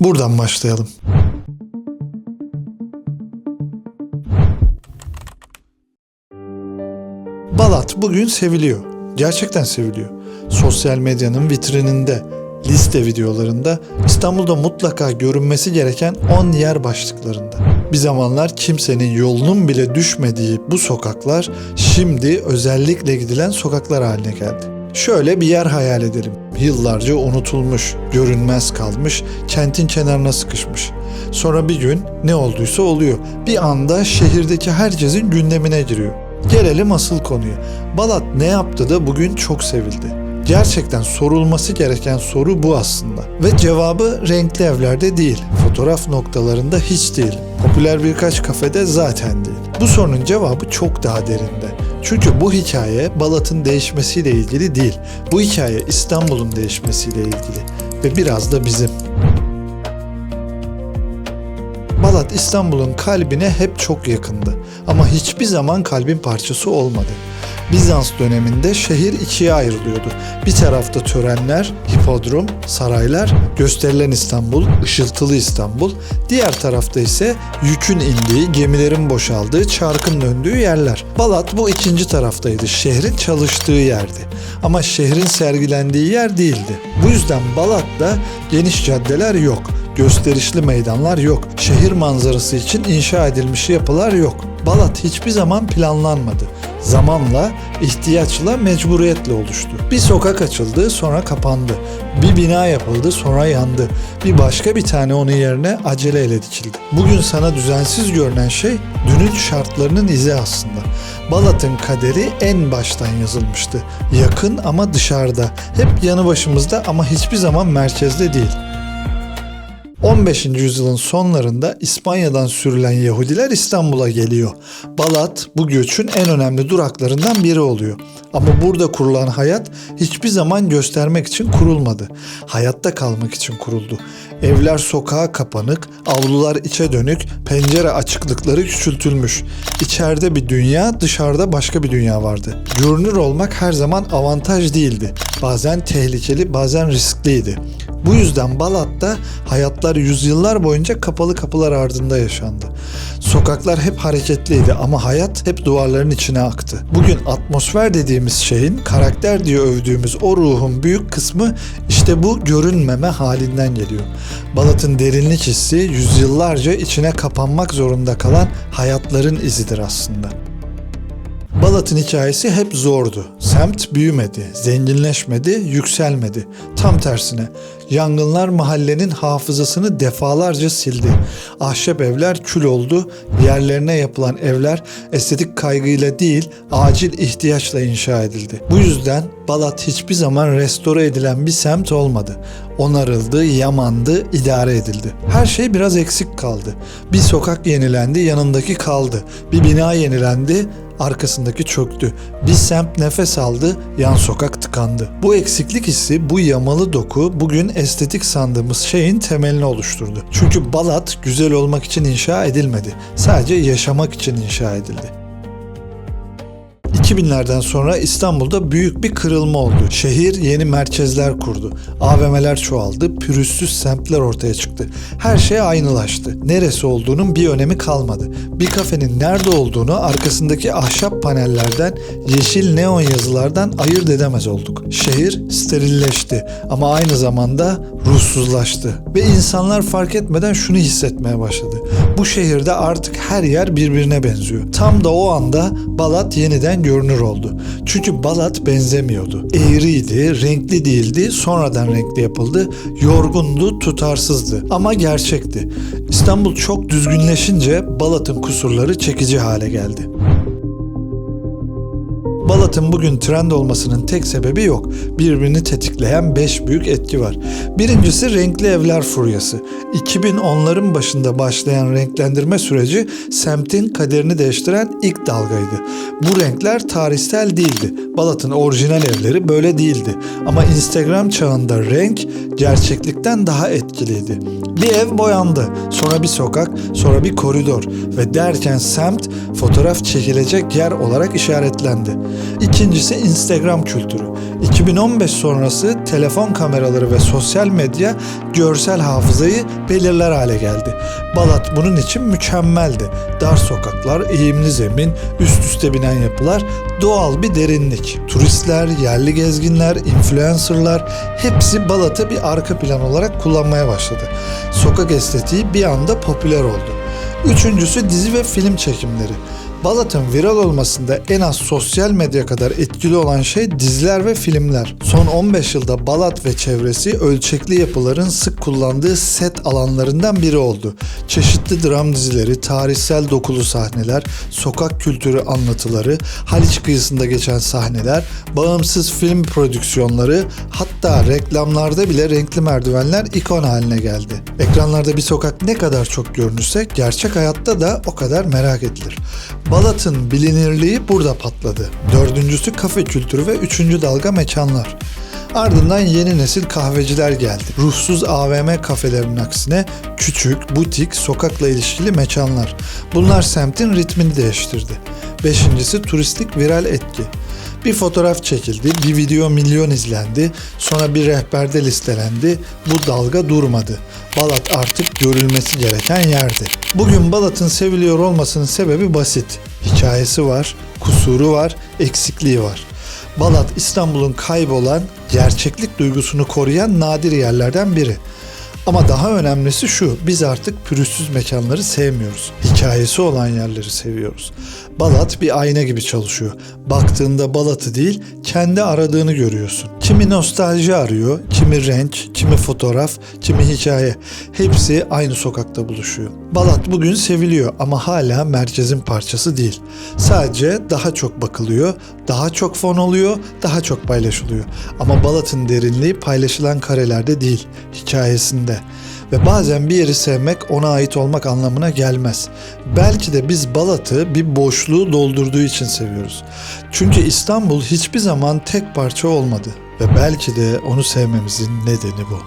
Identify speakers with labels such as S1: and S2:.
S1: Buradan başlayalım. Balat bugün seviliyor. Gerçekten seviliyor. Sosyal medyanın vitrininde, liste videolarında, İstanbul'da mutlaka görünmesi gereken 10 yer başlıklarında. Bir zamanlar kimsenin yolunun bile düşmediği bu sokaklar şimdi özellikle gidilen sokaklar haline geldi. Şöyle bir yer hayal edelim. Yıllarca unutulmuş, görünmez kalmış, kentin kenarına sıkışmış. Sonra bir gün ne olduysa oluyor. Bir anda şehirdeki herkesin gündemine giriyor. Gelelim asıl konuya. Balat ne yaptı da bugün çok sevildi? Gerçekten sorulması gereken soru bu aslında. Ve cevabı renkli evlerde değil, fotoğraf noktalarında hiç değil. Popüler birkaç kafede zaten değil. Bu sorunun cevabı çok daha derinde. Çünkü bu hikaye Balat'ın değişmesiyle ilgili değil. Bu hikaye İstanbul'un değişmesiyle ilgili. Ve biraz da bizim. Balat İstanbul'un kalbine hep çok yakındı ama hiçbir zaman kalbin parçası olmadı. Bizans döneminde şehir ikiye ayrılıyordu. Bir tarafta törenler, hipodrom, saraylar, gösterilen İstanbul, ışıltılı İstanbul. Diğer tarafta ise yükün indiği, gemilerin boşaldığı, çarkın döndüğü yerler. Balat bu ikinci taraftaydı. Şehrin çalıştığı yerdi. Ama şehrin sergilendiği yer değildi. Bu yüzden Balat'ta geniş caddeler yok gösterişli meydanlar yok. Şehir manzarası için inşa edilmiş yapılar yok. Balat hiçbir zaman planlanmadı. Zamanla, ihtiyaçla, mecburiyetle oluştu. Bir sokak açıldı, sonra kapandı. Bir bina yapıldı, sonra yandı. Bir başka bir tane onun yerine aceleyle dikildi. Bugün sana düzensiz görünen şey dünün şartlarının izi aslında. Balat'ın kaderi en baştan yazılmıştı. Yakın ama dışarıda. Hep yanı başımızda ama hiçbir zaman merkezde değil. 15. yüzyılın sonlarında İspanya'dan sürülen Yahudiler İstanbul'a geliyor. Balat bu göçün en önemli duraklarından biri oluyor. Ama burada kurulan hayat hiçbir zaman göstermek için kurulmadı. Hayatta kalmak için kuruldu. Evler sokağa kapanık, avlular içe dönük, pencere açıklıkları küçültülmüş. İçeride bir dünya, dışarıda başka bir dünya vardı. Görünür olmak her zaman avantaj değildi. Bazen tehlikeli, bazen riskliydi. Bu yüzden Balat'ta hayatlar yüzyıllar boyunca kapalı kapılar ardında yaşandı. Sokaklar hep hareketliydi ama hayat hep duvarların içine aktı. Bugün atmosfer dediğimiz şeyin karakter diye övdüğümüz o ruhun büyük kısmı işte bu görünmeme halinden geliyor. Balat'ın derinlik hissi yüzyıllarca içine kapanmak zorunda kalan hayatların izidir aslında. Balat'ın hikayesi hep zordu. Semt büyümedi, zenginleşmedi, yükselmedi. Tam tersine yangınlar mahallenin hafızasını defalarca sildi. Ahşap evler kül oldu, yerlerine yapılan evler estetik kaygıyla değil, acil ihtiyaçla inşa edildi. Bu yüzden Balat hiçbir zaman restore edilen bir semt olmadı. Onarıldı, yamandı, idare edildi. Her şey biraz eksik kaldı. Bir sokak yenilendi, yanındaki kaldı. Bir bina yenilendi, arkasındaki çöktü. Bir semt nefes aldı, yan sokak tıkandı. Bu eksiklik hissi, bu yamalı doku bugün estetik sandığımız şeyin temelini oluşturdu. Çünkü Balat güzel olmak için inşa edilmedi. Sadece yaşamak için inşa edildi. 2000'lerden sonra İstanbul'da büyük bir kırılma oldu. Şehir yeni merkezler kurdu. AVM'ler çoğaldı, pürüzsüz semtler ortaya çıktı. Her şey aynılaştı. Neresi olduğunun bir önemi kalmadı. Bir kafenin nerede olduğunu arkasındaki ahşap panellerden, yeşil neon yazılardan ayırt edemez olduk. Şehir sterilleşti ama aynı zamanda ruhsuzlaştı. Ve insanlar fark etmeden şunu hissetmeye başladı. Bu şehirde artık her yer birbirine benziyor. Tam da o anda Balat yeniden görünür oldu. Çünkü Balat benzemiyordu. Eğriydi, renkli değildi, sonradan renkli yapıldı, yorgundu, tutarsızdı ama gerçekti. İstanbul çok düzgünleşince Balat'ın kusurları çekici hale geldi. Balat'ın bugün trend olmasının tek sebebi yok. Birbirini tetikleyen 5 büyük etki var. Birincisi renkli evler furyası. 2010'ların başında başlayan renklendirme süreci semtin kaderini değiştiren ilk dalgaydı. Bu renkler tarihsel değildi. Balat'ın orijinal evleri böyle değildi. Ama Instagram çağında renk gerçeklikten daha etkiliydi. Bir ev boyandı, sonra bir sokak, sonra bir koridor ve derken semt fotoğraf çekilecek yer olarak işaretlendi. İkincisi Instagram kültürü. 2015 sonrası telefon kameraları ve sosyal medya görsel hafızayı belirler hale geldi. Balat bunun için mükemmeldi. Dar sokaklar, eğimli zemin, üst üste binen yapılar, doğal bir derinlik. Turistler, yerli gezginler, influencerlar hepsi Balat'ı bir arka plan olarak kullanmaya başladı. Sokak estetiği bir anda popüler oldu. Üçüncüsü dizi ve film çekimleri. Balat'ın viral olmasında en az sosyal medya kadar etkili olan şey diziler ve filmler. Son 15 yılda Balat ve çevresi ölçekli yapıların sık kullandığı set alanlarından biri oldu. Çeşitli dram dizileri, tarihsel dokulu sahneler, sokak kültürü anlatıları, Haliç kıyısında geçen sahneler, bağımsız film prodüksiyonları, hatta reklamlarda bile renkli merdivenler ikon haline geldi. Ekranlarda bir sokak ne kadar çok görünürse gerçek hayatta da o kadar merak edilir. Balat'ın bilinirliği burada patladı. Dördüncüsü kafe kültürü ve üçüncü dalga mekanlar. Ardından yeni nesil kahveciler geldi. Ruhsuz AVM kafelerinin aksine küçük, butik, sokakla ilişkili mekanlar. Bunlar semtin ritmini değiştirdi. Beşincisi turistik viral etki. Bir fotoğraf çekildi, bir video milyon izlendi, sonra bir rehberde listelendi. Bu dalga durmadı. Balat artık görülmesi gereken yerdi. Bugün Balat'ın seviliyor olmasının sebebi basit. Hikayesi var, kusuru var, eksikliği var. Balat İstanbul'un kaybolan, gerçeklik duygusunu koruyan nadir yerlerden biri. Ama daha önemlisi şu, biz artık pürüzsüz mekanları sevmiyoruz. Hikayesi olan yerleri seviyoruz. Balat bir ayna gibi çalışıyor. Baktığında Balat'ı değil, kendi aradığını görüyorsun. Kimi nostalji arıyor, kimi renk, kimi fotoğraf, kimi hikaye. Hepsi aynı sokakta buluşuyor. Balat bugün seviliyor ama hala merkezin parçası değil. Sadece daha çok bakılıyor, daha çok fon oluyor, daha çok paylaşılıyor. Ama Balat'ın derinliği paylaşılan karelerde değil, hikayesinde. Ve bazen bir yeri sevmek ona ait olmak anlamına gelmez. Belki de biz Balat'ı bir boşluğu doldurduğu için seviyoruz. Çünkü İstanbul hiçbir zaman tek parça olmadı ve belki de onu sevmemizin nedeni bu.